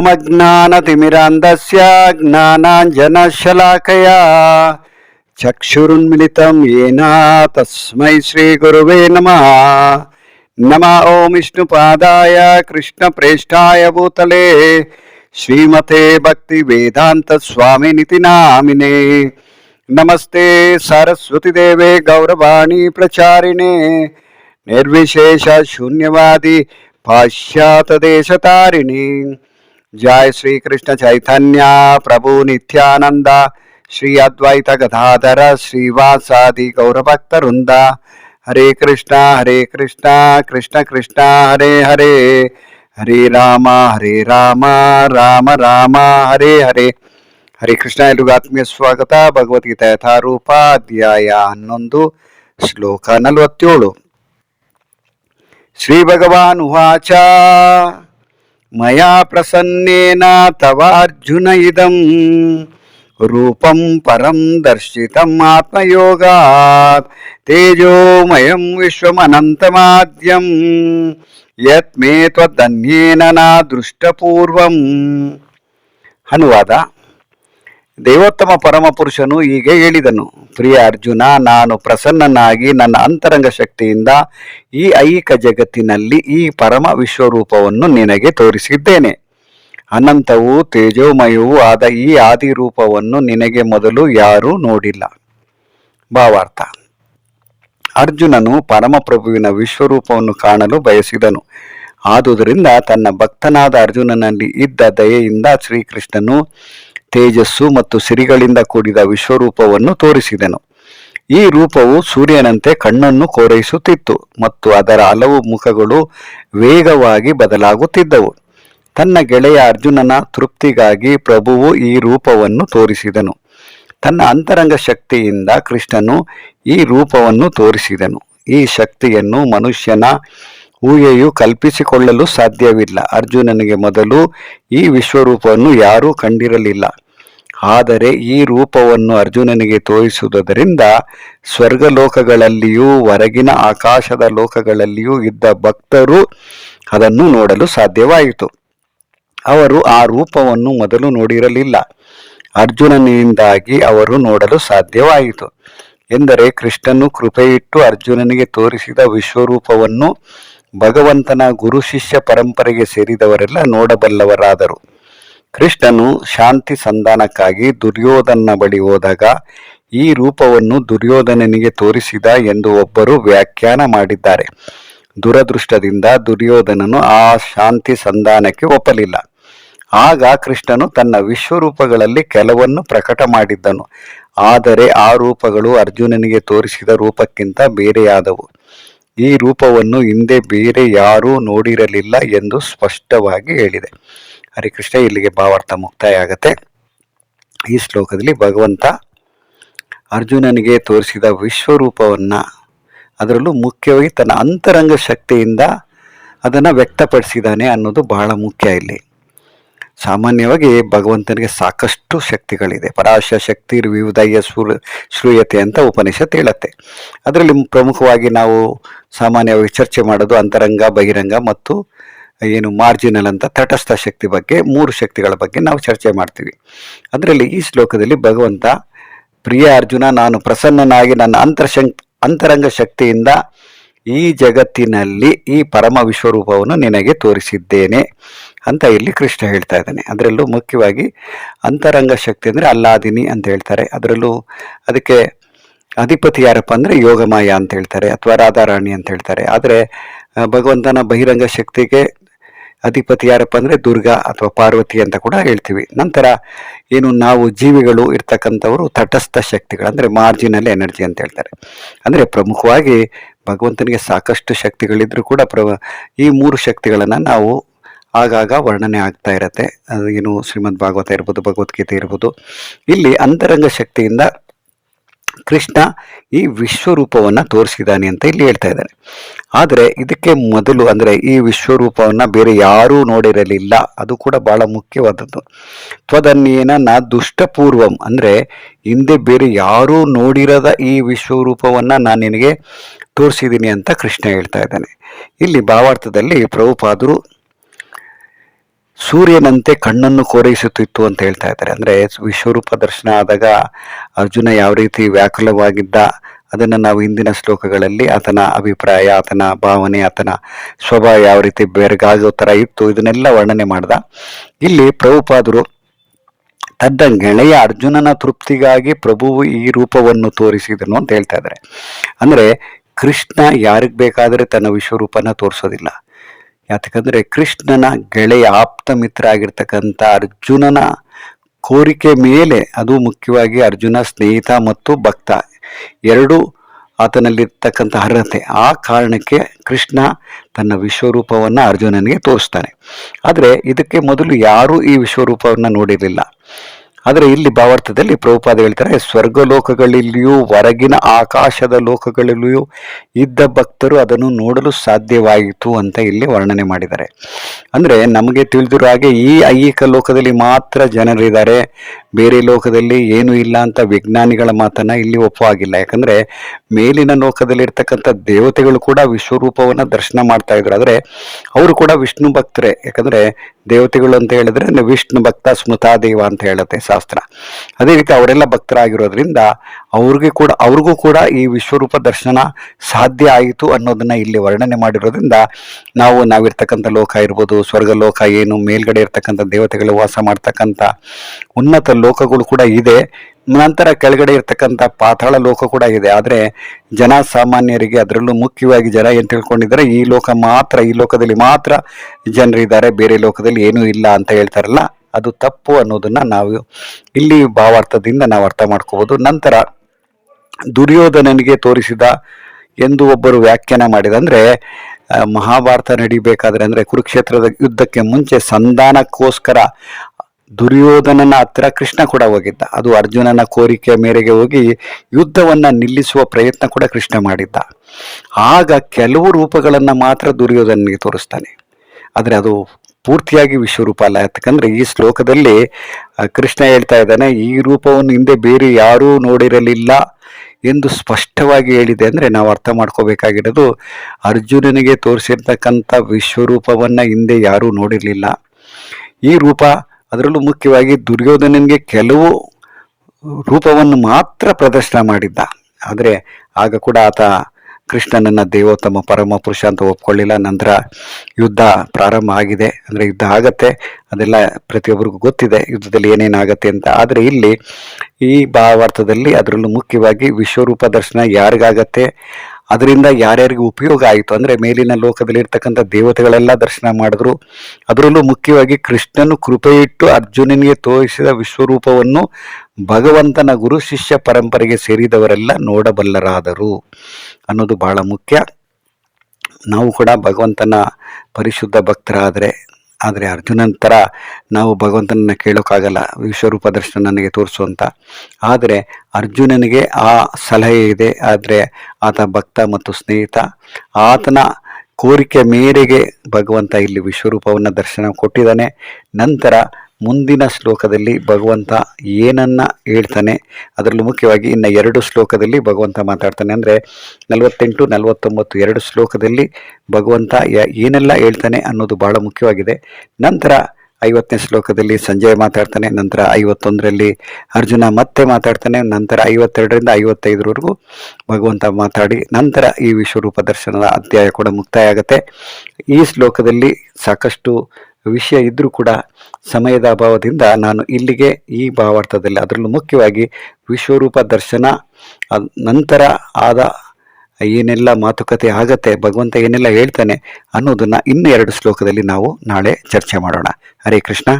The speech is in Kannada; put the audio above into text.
ఓమజ్ఞానతిమిరాంధస్య జ్ఞానాంజనశలాకయా చక్షురున్మిళితం ఏనా తస్మై శ్రీగురువే నమ నమ ఓం విష్ణుపాదాయ కృష్ణప్రేష్టాయ భూతలే శ్రీమతే భక్తి వేదాంత స్వామినితి నామినే నమస్తే సరస్వతిదేవే గౌరవాణి ప్రచారిణే నిర్విశేష శూన్యవాది పాశ్చాతదేశతారిణి ಜಯ ಶ್ರೀಕೃಷ್ಣ ಚೈತನ್ಯ ಪ್ರಭು ನಿತ್ಯಾನಂದ ಶ್ರೀ ಅದ್ವೈತ ಗದಾಧರ ಶ್ರೀವಾಸಾದಿ ಗೌರಭಕ್ತ ವೃಂದ ಹರೇ ಕೃಷ್ಣ ಹರೇ ಕೃಷ್ಣ ಕೃಷ್ಣ ಕೃಷ್ಣ ಹರೇ ಹರೇ ಹರೇ ರಾಮ ಹರೇ ರಾಮ ರಾಮ ರಾಮ ಹರೇ ಹರೇ ಹರೇ ಕೃಷ್ಣ ಎಲ್ರಿಗೂ ಆತ್ಮೀಯ ಸ್ವಾಗತ ಭಗವದ್ಗೀತೆ ಯಥಾರೂಪ ಅಧ್ಯಾಯ ಹನ್ನೊಂದು ಶ್ಲೋಕ ನಲವತ್ತೇಳು। ಶ್ರೀ ಭಗವಾನ್ ಉವಾಚ। మయా ప్రసన్నేన తవార్జున ఇదం. రూపం పరం దర్శితం ఆత్మయోగా తేజోమయం విశ్వమనంతమాద్యం. యత్మే త్వదన్యేన నా దృష్టపూర్వం. అనువాద ದೇವೋತ್ತಮ ಪರಮಪುರುಷನು ಹೀಗೆ ಹೇಳಿದನು, ಪ್ರಿಯ ಅರ್ಜುನ, ನಾನು ಪ್ರಸನ್ನನಾಗಿ ನನ್ನ ಅಂತರಂಗ ಶಕ್ತಿಯಿಂದ ಈ ಐಕ ಜಗತ್ತಿನಲ್ಲಿ ಈ ಪರಮ ವಿಶ್ವರೂಪವನ್ನು ನಿನಗೆ ತೋರಿಸಿದ್ದೇನೆ. ಅನಂತವೂ ತೇಜೋಮಯವೂ ಆದ ಈ ಆದಿ ರೂಪವನ್ನು ನಿನಗೆ ಮೊದಲು ಯಾರೂ ನೋಡಿಲ್ಲ. ಭಾವಾರ್ಥ. ಅರ್ಜುನನು ಪರಮಪ್ರಭುವಿನ ವಿಶ್ವರೂಪವನ್ನು ಕಾಣಲು ಬಯಸಿದನು. ಆದುದರಿಂದ ತನ್ನ ಭಕ್ತನಾದ ಅರ್ಜುನನಲ್ಲಿ ಇದ್ದ ದಯೆಯಿಂದ ಶ್ರೀಕೃಷ್ಣನು ತೇಜಸ್ಸು ಮತ್ತು ಸಿರಿಗಳಿಂದ ಕೂಡಿದ ವಿಶ್ವರೂಪವನ್ನು ತೋರಿಸಿದನು. ಈ ರೂಪವು ಸೂರ್ಯನಂತೆ ಕಣ್ಣನ್ನು ಕೋರೈಸುತ್ತಿತ್ತು ಮತ್ತು ಅದರ ಹಲವು ಮುಖಗಳು ವೇಗವಾಗಿ ಬದಲಾಗುತ್ತಿದ್ದವು. ತನ್ನ ಗೆಳೆಯ ಅರ್ಜುನನ ತೃಪ್ತಿಗಾಗಿ ಪ್ರಭುವು ಈ ರೂಪವನ್ನು ತೋರಿಸಿದನು. ತನ್ನ ಅಂತರಂಗ ಶಕ್ತಿಯಿಂದ ಕೃಷ್ಣನು ಈ ರೂಪವನ್ನು ತೋರಿಸಿದನು. ಈ ಶಕ್ತಿಯನ್ನು ಮನುಷ್ಯನ ಊಹೆಯು ಕಲ್ಪಿಸಿಕೊಳ್ಳಲು ಸಾಧ್ಯವಿಲ್ಲ. ಅರ್ಜುನನಿಗೆ ಮೊದಲು ಈ ವಿಶ್ವರೂಪವನ್ನು ಯಾರೂ ಕಂಡಿರಲಿಲ್ಲ. ಆದರೆ ಈ ರೂಪವನ್ನು ಅರ್ಜುನನಿಗೆ ತೋರಿಸುವುದರಿಂದ ಸ್ವರ್ಗಲೋಕಗಳಲ್ಲಿಯೂ ಹೊರಗಿನ ಆಕಾಶದ ಲೋಕಗಳಲ್ಲಿಯೂ ಇದ್ದ ಭಕ್ತರು ಅದನ್ನು ನೋಡಲು ಸಾಧ್ಯವಾಯಿತು. ಅವರು ಆ ರೂಪವನ್ನು ಮೊದಲು ನೋಡಿರಲಿಲ್ಲ. ಅರ್ಜುನನಿಂದಾಗಿ ಅವರು ನೋಡಲು ಸಾಧ್ಯವಾಯಿತು. ಎಂದರೆ ಕೃಷ್ಣನು ಕೃಪೆಯಿಟ್ಟು ಅರ್ಜುನನಿಗೆ ತೋರಿಸಿದ ವಿಶ್ವರೂಪವನ್ನು ಭಗವಂತನ ಗುರು ಶಿಷ್ಯ ಪರಂಪರೆಗೆ ಸೇರಿದವರೆಲ್ಲ ನೋಡಬಲ್ಲವರಾದರು. ಕೃಷ್ಣನು ಶಾಂತಿ ಸಂಧಾನಕ್ಕಾಗಿ ದುರ್ಯೋಧನ ಬಳಿ ಹೋದಾಗ ಈ ರೂಪವನ್ನು ದುರ್ಯೋಧನನಿಗೆ ತೋರಿಸಿದ ಎಂದು ಒಬ್ಬರು ವ್ಯಾಖ್ಯಾನ ಮಾಡಿದ್ದಾರೆ. ದುರದೃಷ್ಟದಿಂದ ದುರ್ಯೋಧನನು ಆ ಶಾಂತಿ ಸಂಧಾನಕ್ಕೆ ಒಪ್ಪಲಿಲ್ಲ. ಆಗ ಕೃಷ್ಣನು ತನ್ನ ವಿಶ್ವರೂಪಗಳಲ್ಲಿ ಕೆಲವನ್ನು ಪ್ರಕಟ ಮಾಡಿದ್ದನು. ಆದರೆ ಆ ರೂಪಗಳು ಅರ್ಜುನನಿಗೆ ತೋರಿಸಿದ ರೂಪಕ್ಕಿಂತ ಬೇರೆಯಾದವು. ಈ ರೂಪವನ್ನು ಹಿಂದೆ ಬೇರೆ ಯಾರೂ ನೋಡಿರಲಿಲ್ಲ ಎಂದು ಸ್ಪಷ್ಟವಾಗಿ ಹೇಳಿದೆ. ಹರಿಕೃಷ್ಣ ಇಲ್ಲಿಗೆ ಭಾವಾರ್ಥ ಮುಕ್ತಾಯ ಆಗತ್ತೆ ಈ ಶ್ಲೋಕದಲ್ಲಿ ಭಗವಂತ ಅರ್ಜುನನಿಗೆ ತೋರಿಸಿದ ವಿಶ್ವರೂಪವನ್ನು, ಅದರಲ್ಲೂ ಮುಖ್ಯವಾಗಿ ತನ್ನ ಅಂತರಂಗ ಶಕ್ತಿಯಿಂದ ಅದನ್ನು ವ್ಯಕ್ತಪಡಿಸಿದ್ದಾನೆ ಅನ್ನೋದು ಬಹಳ ಮುಖ್ಯ ಇಲ್ಲಿ. ಸಾಮಾನ್ಯವಾಗಿ ಭಗವಂತನಿಗೆ ಸಾಕಷ್ಟು ಶಕ್ತಿಗಳಿದೆ. ಪರಾಶ ಶಕ್ತಿ ವಿವಿಧಯ ಸುರ್ ಶ್ರೂಯತೆ ಅಂತ ಉಪನಿಷತ್ ಹೇಳುತ್ತೆ. ಅದರಲ್ಲಿ ಪ್ರಮುಖವಾಗಿ ನಾವು ಸಾಮಾನ್ಯವಾಗಿ ಚರ್ಚೆ ಮಾಡೋದು ಅಂತರಂಗ, ಬಹಿರಂಗ ಮತ್ತು ಏನು ಮಾರ್ಜಿನಲ್ ಅಂತ ತಟಸ್ಥ ಶಕ್ತಿ ಬಗ್ಗೆ, ಮೂರು ಶಕ್ತಿಗಳ ಬಗ್ಗೆ ನಾವು ಚರ್ಚೆ ಮಾಡ್ತೀವಿ. ಅದರಲ್ಲಿ ಈ ಶ್ಲೋಕದಲ್ಲಿ ಭಗವಂತ, ಪ್ರಿಯ ಅರ್ಜುನ, ನಾನು ಪ್ರಸನ್ನನಾಗಿ ನನ್ನ ಅಂತರ್ಶಕ್, ಅಂತರಂಗ ಶಕ್ತಿಯಿಂದ ಈ ಜಗತ್ತಿನಲ್ಲಿ ಈ ಪರಮ ವಿಶ್ವರೂಪವನ್ನು ನಿನಗೆ ತೋರಿಸಿದ್ದೇನೆ ಅಂತ ಇಲ್ಲಿ ಕೃಷ್ಣ ಹೇಳ್ತಾ ಇದ್ದಾನೆ. ಅದರಲ್ಲೂ ಮುಖ್ಯವಾಗಿ ಅಂತರಂಗ ಶಕ್ತಿ ಅಂದರೆ ಅಲ್ಲಾದಿನಿ ಅಂತ ಹೇಳ್ತಾರೆ. ಅದರಲ್ಲೂ ಅದಕ್ಕೆ ಅಧಿಪತಿ ಯಾರಪ್ಪ ಅಂದರೆ ಯೋಗಮಾಯ ಅಂತ ಹೇಳ್ತಾರೆ ಅಥವಾ ರಾಧಾರಾಣಿ ಅಂತ ಹೇಳ್ತಾರೆ. ಆದರೆ ಭಗವಂತನ ಬಹಿರಂಗ ಶಕ್ತಿಗೆ ಅಧಿಪತಿ ಯಾರಪ್ಪ ಅಂದರೆ ದುರ್ಗಾ ಅಥವಾ ಪಾರ್ವತಿ ಅಂತ ಕೂಡ ಹೇಳ್ತೀವಿ. ನಂತರ ಏನು ನಾವು ಜೀವಿಗಳು ಇರ್ತಕ್ಕಂಥವರು ತಟಸ್ಥ ಶಕ್ತಿಗಳು ಅಂದರೆ ಮಾರ್ಜಿನಲ್ ಎನರ್ಜಿ ಅಂತ ಹೇಳ್ತಾರೆ. ಅಂದರೆ ಪ್ರಮುಖವಾಗಿ ಭಗವಂತನಿಗೆ ಸಾಕಷ್ಟು ಶಕ್ತಿಗಳಿದ್ರೂ ಕೂಡ ಪ್ರ ಈ ಮೂರು ಶಕ್ತಿಗಳನ್ನು ನಾವು ಆಗಾಗ ವರ್ಣನೆ ಆಗ್ತಾ ಇರತ್ತೆ. ಏನು ಶ್ರೀಮದ್ ಭಾಗವತ ಇರ್ಬೋದು, ಭಗವದ್ಗೀತೆ ಇರ್ಬೋದು. ಇಲ್ಲಿ ಅಂತರಂಗ ಶಕ್ತಿಯಿಂದ ಕೃಷ್ಣ ಈ ವಿಶ್ವರೂಪವನ್ನು ತೋರಿಸಿದ್ದಾನೆ ಅಂತ ಇಲ್ಲಿ ಹೇಳ್ತಾ ಇದ್ದಾನೆ. ಆದರೆ ಇದಕ್ಕೆ ಮೊದಲು ಅಂದರೆ ಈ ವಿಶ್ವರೂಪವನ್ನು ಬೇರೆ ಯಾರೂ ನೋಡಿರಲಿಲ್ಲ. ಅದು ಕೂಡ ಬಹಳ ಮುಖ್ಯವಾದದ್ದು. ತ್ವದನ್ನೇನ ನಾ ದುಷ್ಟಪೂರ್ವಂ ಅಂದರೆ ಹಿಂದೆ ಬೇರೆ ಯಾರೂ ನೋಡಿರದ ಈ ವಿಶ್ವರೂಪವನ್ನು ನಾನು ನಿನಗೆ ತೋರಿಸಿದ್ದೀನಿ ಅಂತ ಕೃಷ್ಣ ಹೇಳ್ತಾ ಇದ್ದಾನೆ. ಇಲ್ಲಿ ಭಾವಾರ್ಥದಲ್ಲಿ ಪ್ರಭುಪಾದರು ಸೂರ್ಯನಂತೆ ಕಣ್ಣನ್ನು ಕೋರೈಸುತ್ತಿತ್ತು ಅಂತ ಹೇಳ್ತಾ ಇದ್ದಾರೆ. ಅಂದರೆ ವಿಶ್ವರೂಪ ದರ್ಶನ ಆದಾಗ ಅರ್ಜುನ ಯಾವ ರೀತಿ ವ್ಯಾಕುಲವಾಗಿದ್ದ, ಅದನ್ನು ನಾವು ಹಿಂದಿನ ಶ್ಲೋಕಗಳಲ್ಲಿ ಆತನ ಅಭಿಪ್ರಾಯ, ಆತನ ಭಾವನೆ, ಆತನ ಸ್ವಭಾವ ಯಾವ ರೀತಿ ಬೆರಗಾಗೋ ಥರ ಇತ್ತು, ಇದನ್ನೆಲ್ಲ ವರ್ಣನೆ ಮಾಡ್ದ. ಇಲ್ಲಿ ಪ್ರಭುಪಾದರು ತದ್ದ ಗೆಳೆಯ ಅರ್ಜುನನ ತೃಪ್ತಿಗಾಗಿ ಪ್ರಭುವು ಈ ರೂಪವನ್ನು ತೋರಿಸಿದನು ಅಂತ ಹೇಳ್ತಾ ಇದ್ದಾರೆ. ಅಂದರೆ ಕೃಷ್ಣ ಯಾರಿಗೆ ಬೇಕಾದರೆ ತನ್ನ ವಿಶ್ವರೂಪನ ತೋರಿಸೋದಿಲ್ಲ. ಯಾತಕ್ಕಂದ್ರೆ ಕೃಷ್ಣನ ಗೆಳೆಯ ಆಪ್ತ ಮಿತ್ರ ಆಗಿರ್ತಕ್ಕಂಥ ಅರ್ಜುನನ ಕೋರಿಕೆ ಮೇಲೆ ಅದು ಮುಖ್ಯವಾಗಿ ಅರ್ಜುನ ಸ್ನೇಹಿತ ಮತ್ತು ಭಕ್ತ. ಎರಡು ಆತನಲ್ಲಿರ್ತಕ್ಕಂಥ ಅರ್ಹತೆ. ಆ ಕಾರಣಕ್ಕೆ ಕೃಷ್ಣ ತನ್ನ ವಿಶ್ವರೂಪವನ್ನು ಅರ್ಜುನನಿಗೆ ತೋರಿಸ್ತಾನೆ. ಆದರೆ ಇದಕ್ಕೆ ಮೊದಲು ಯಾರೂ ಈ ವಿಶ್ವರೂಪವನ್ನು ನೋಡಿರಲಿಲ್ಲ. ಆದರೆ ಇಲ್ಲಿ ಭಾವಾರ್ಥದಲ್ಲಿ ಪ್ರಭುಪಾದ ಹೇಳ್ತಾರೆ ಸ್ವರ್ಗ ಲೋಕಗಳಲ್ಲಿಯೂ ಹೊರಗಿನ ಆಕಾಶದ ಲೋಕಗಳಲ್ಲಿಯೂ ಇದ್ದ ಭಕ್ತರು ಅದನ್ನು ನೋಡಲು ಸಾಧ್ಯವಾಯಿತು ಅಂತ ಇಲ್ಲಿ ವರ್ಣನೆ ಮಾಡಿದ್ದಾರೆ. ಅಂದರೆ ನಮಗೆ ತಿಳಿದಿರೋ ಹಾಗೆ ಈ ಐಹಿಕ ಲೋಕದಲ್ಲಿ ಮಾತ್ರ ಜನರಿದ್ದಾರೆ. ಬೇರೆ ಲೋಕದಲ್ಲಿ ಏನೂ ಇಲ್ಲ ಅಂತ ವಿಜ್ಞಾನಿಗಳ ಮಾತನ್ನ ಇಲ್ಲಿ ಒಪ್ಪುವಾಗಿಲ್ಲ. ಯಾಕಂದ್ರೆ ಮೇಲಿನ ಲೋಕದಲ್ಲಿರ್ತಕ್ಕಂಥ ದೇವತೆಗಳು ಕೂಡ ವಿಶ್ವರೂಪವನ್ನು ದರ್ಶನ ಮಾಡ್ತಾ ಇದ್ರು. ಆದರೆ ಅವರು ಕೂಡ ವಿಷ್ಣು ಭಕ್ತರೇ. ಯಾಕಂದ್ರೆ ದೇವತೆಗಳು ಅಂತ ಹೇಳಿದ್ರೆ ವಿಷ್ಣು ಭಕ್ತ ಸ್ಮೃತಾದೇವ ಅಂತ ಹೇಳುತ್ತೆ ಶಾಸ್ತ್ರ. ಅದೇ ರೀತಿ ಅವರೆಲ್ಲ ಭಕ್ತರಾಗಿರೋದ್ರಿಂದ ಅವ್ರಿಗೆ ಕೂಡ, ಅವ್ರಿಗೂ ಕೂಡ ಈ ವಿಶ್ವರೂಪ ದರ್ಶನ ಸಾಧ್ಯ ಆಯಿತು ಅನ್ನೋದನ್ನ ಇಲ್ಲಿ ವರ್ಣನೆ ಮಾಡಿರೋದ್ರಿಂದ ನಾವು, ನಾವಿರ್ತಕ್ಕಂಥ ಲೋಕ ಇರ್ಬೋದು ಸ್ವರ್ಗ ಲೋಕ ಏನು, ಮೇಲ್ಗಡೆ ಇರ್ತಕ್ಕಂಥ ದೇವತೆಗಳು ವಾಸ ಮಾಡ್ತಕ್ಕಂಥ ಉನ್ನತ ಲೋಕಗಳು ಕೂಡ ಇದೆ. ನಂತರ ಕೆಳಗಡೆ ಇರ್ತಕ್ಕಂಥ ಪಾತಾಳ ಲೋಕ ಕೂಡ ಇದೆ. ಆದರೆ ಜನ ಸಾಮಾನ್ಯರಿಗೆ ಅದರಲ್ಲೂ ಮುಖ್ಯವಾಗಿ ಜನ ಏನು ತಿಳ್ಕೊಂಡಿದ್ದಾರೆ? ಈ ಲೋಕ ಮಾತ್ರ, ಈ ಲೋಕದಲ್ಲಿ ಮಾತ್ರ ಜನರಿದ್ದಾರೆ. ಬೇರೆ ಲೋಕದಲ್ಲಿ ಏನೂ ಇಲ್ಲ ಅಂತ ಹೇಳ್ತಾರಲ್ಲ, ಅದು ತಪ್ಪು ಅನ್ನೋದನ್ನ ನಾವು ಇಲ್ಲಿ ಭಾವಾರ್ಥದಿಂದ ನಾವು ಅರ್ಥ ಮಾಡ್ಕೋಬೋದು. ನಂತರ ದುರ್ಯೋಧನನಿಗೆ ತೋರಿಸಿದ ಎಂದು ಒಬ್ಬರು ವ್ಯಾಖ್ಯಾನ ಮಾಡಿದ ಅಂದ್ರೆ ಮಹಾಭಾರತ ನಡಿಬೇಕಾದ್ರೆ ಅಂದ್ರೆ ಕುರುಕ್ಷೇತ್ರದ ಯುದ್ಧಕ್ಕೆ ಮುಂಚೆ ಸಂಧಾನಕ್ಕೋಸ್ಕರ ದುರ್ಯೋಧನನ ಹತ್ತಿರ ಕೃಷ್ಣ ಕೂಡ ಹೋಗಿದ್ದ. ಅದು ಅರ್ಜುನನ ಕೋರಿಕೆಯ ಮೇರೆಗೆ ಹೋಗಿ ಯುದ್ಧವನ್ನ ನಿಲ್ಲಿಸುವ ಪ್ರಯತ್ನ ಕೂಡ ಕೃಷ್ಣ ಮಾಡಿದ್ದ. ಆಗ ಕೆಲವು ರೂಪಗಳನ್ನು ಮಾತ್ರ ದುರ್ಯೋಧನಿಗೆ ತೋರಿಸ್ತಾನೆ. ಆದರೆ ಅದು ಪೂರ್ತಿಯಾಗಿ ವಿಶ್ವರೂಪ ಅಲ್ಲ. ಯಾಕಂದ್ರೆ ಈ ಶ್ಲೋಕದಲ್ಲಿ ಕೃಷ್ಣ ಹೇಳ್ತಾ ಇದ್ದಾನೆ, ಈ ರೂಪವನ್ನು ಹಿಂದೆ ಬೇರೆ ಯಾರೂ ನೋಡಿರಲಿಲ್ಲ ಎಂದು ಸ್ಪಷ್ಟವಾಗಿ ಹೇಳಿದೆ ಅಂದ್ರೆ ನಾವು ಅರ್ಥ ಮಾಡ್ಕೋಬೇಕಾಗಿರೋದು, ಅರ್ಜುನನಿಗೆ ತೋರಿಸಿರ್ತಕ್ಕಂಥ ವಿಶ್ವರೂಪವನ್ನ ಹಿಂದೆ ಯಾರೂ ನೋಡಿರಲಿಲ್ಲ. ಈ ರೂಪ ಅದರಲ್ಲೂ ಮುಖ್ಯವಾಗಿ ದುರ್ಯೋಧನನಿಗೆ ಕೆಲವು ರೂಪವನ್ನು ಮಾತ್ರ ಪ್ರದರ್ಶನ ಮಾಡಿದ್ದ. ಆದರೆ ಆಗ ಕೂಡ ಆತ ಕೃಷ್ಣನನ್ನ ದೇವೋತ್ತಮ, ಪರಮ ಪುರುಷ ಅಂತ ಒಪ್ಕೊಳ್ಳಿಲ್ಲ. ನಂತರ ಯುದ್ಧ ಪ್ರಾರಂಭ ಆಗಿದೆ. ಅಂದರೆ ಯುದ್ಧ ಆಗತ್ತೆ. ಅದೆಲ್ಲ ಪ್ರತಿಯೊಬ್ಬರಿಗೂ ಗೊತ್ತಿದೆ. ಯುದ್ಧದಲ್ಲಿ ಏನೇನಾಗತ್ತೆ ಅಂತ. ಆದರೆ ಇಲ್ಲಿ ಈ ಭಾವಾರ್ಥದಲ್ಲಿ ಅದರಲ್ಲೂ ಮುಖ್ಯವಾಗಿ ವಿಶ್ವರೂಪ ದರ್ಶನ ಯಾರಿಗಾಗತ್ತೆ? ಅದರಿಂದ ಯಾರ್ಯಾರಿಗೆ ಉಪಯೋಗ ಆಯಿತು ಅಂದರೆ ಮೇಲಿನ ಲೋಕದಲ್ಲಿ ಇರ್ತಕ್ಕಂಥ ದೇವತೆಗಳೆಲ್ಲ ದರ್ಶನ ಮಾಡಿದ್ರು. ಅದರಲ್ಲೂ ಮುಖ್ಯವಾಗಿ ಕೃಷ್ಣನು ಕೃಪೆಯಿಟ್ಟು ಅರ್ಜುನನಿಗೆ ತೋರಿಸಿದ ವಿಶ್ವರೂಪವನ್ನು ಭಗವಂತನ ಗುರು ಶಿಷ್ಯ ಪರಂಪರೆಗೆ ಸೇರಿದವರೆಲ್ಲ ನೋಡಬಲ್ಲರಾದರು. ಅನ್ನೋದು ಬಹಳ ಮುಖ್ಯ. ನಾವು ಕೂಡ ಭಗವಂತನ ಪರಿಶುದ್ಧ ಭಕ್ತರಾದರೆ ಆದರೆ ಅರ್ಜುನನ ಥರ ನಾವು ಭಗವಂತನನ್ನು ಕೇಳೋಕ್ಕಾಗಲ್ಲ ವಿಶ್ವರೂಪ ದರ್ಶನ ನನಗೆ ತೋರಿಸು ಅಂತ. ಆದರೆ ಅರ್ಜುನನಿಗೆ ಆ ಸಲಹೆ ಇದೆ. ಆದರೆ ಆತ ಭಕ್ತ ಮತ್ತು ಸ್ನೇಹಿತ. ಆತನ ಕೋರಿಕೆ ಮೇರೆಗೆ ಭಗವಂತ ಇಲ್ಲಿ ವಿಶ್ವರೂಪವನ್ನು ದರ್ಶನ ಕೊಟ್ಟಿದ್ದಾನೆ. ನಂತರ ಮುಂದಿನ ಶ್ಲೋಕದಲ್ಲಿ ಭಗವಂತ ಏನನ್ನ ಹೇಳ್ತಾನೆ, ಅದರಲ್ಲೂ ಮುಖ್ಯವಾಗಿ ಇನ್ನು ಎರಡು ಶ್ಲೋಕದಲ್ಲಿ ಭಗವಂತ ಮಾತಾಡ್ತಾನೆ. ಅಂದರೆ ನಲವತ್ತೆಂಟು, ನಲವತ್ತೊಂಬತ್ತು ಎರಡು ಶ್ಲೋಕದಲ್ಲಿ ಭಗವಂತ ಏನೆಲ್ಲ ಹೇಳ್ತಾನೆ ಅನ್ನೋದು ಬಹಳ ಮುಖ್ಯವಾಗಿದೆ. ನಂತರ ಐವತ್ತನೇ ಶ್ಲೋಕದಲ್ಲಿ ಸಂಜಯ್ ಮಾತಾಡ್ತಾನೆ, ನಂತರ ಐವತ್ತೊಂದರಲ್ಲಿ ಅರ್ಜುನ ಮತ್ತೆ ಮಾತಾಡ್ತಾನೆ, ನಂತರ ಐವತ್ತೆರಡರಿಂದ ಐವತ್ತೈದರವರೆಗೂ ಭಗವಂತ ಮಾತಾಡಿ, ನಂತರ ಈ ವಿಶ್ವರೂಪ ದರ್ಶನದ ಅಧ್ಯಾಯ ಕೂಡ ಮುಕ್ತಾಯ ಆಗುತ್ತೆ. ಈ ಶ್ಲೋಕದಲ್ಲಿ ಸಾಕಷ್ಟು ವಿಷಯ ಇದ್ದರೂ ಕೂಡ ಸಮಯದ ಅಭಾವದಿಂದ ನಾನು ಇಲ್ಲಿಗೆ ಈ ಭಾವಾರ್ಥದಲ್ಲಿ ಅದರಲ್ಲೂ ಮುಖ್ಯವಾಗಿ ವಿಶ್ವರೂಪ ದರ್ಶನ ನಂತರ ಆದ ಏನೆಲ್ಲ ಮಾತುಕತೆ ಆಗತ್ತೆ, ಭಗವಂತ ಏನೆಲ್ಲ ಹೇಳ್ತಾನೆ ಅನ್ನೋದನ್ನು ಇನ್ನೂ ಎರಡು ಶ್ಲೋಕದಲ್ಲಿ ನಾವು ನಾಳೆ ಚರ್ಚೆ ಮಾಡೋಣ. ಹರೇ ಕೃಷ್ಣ.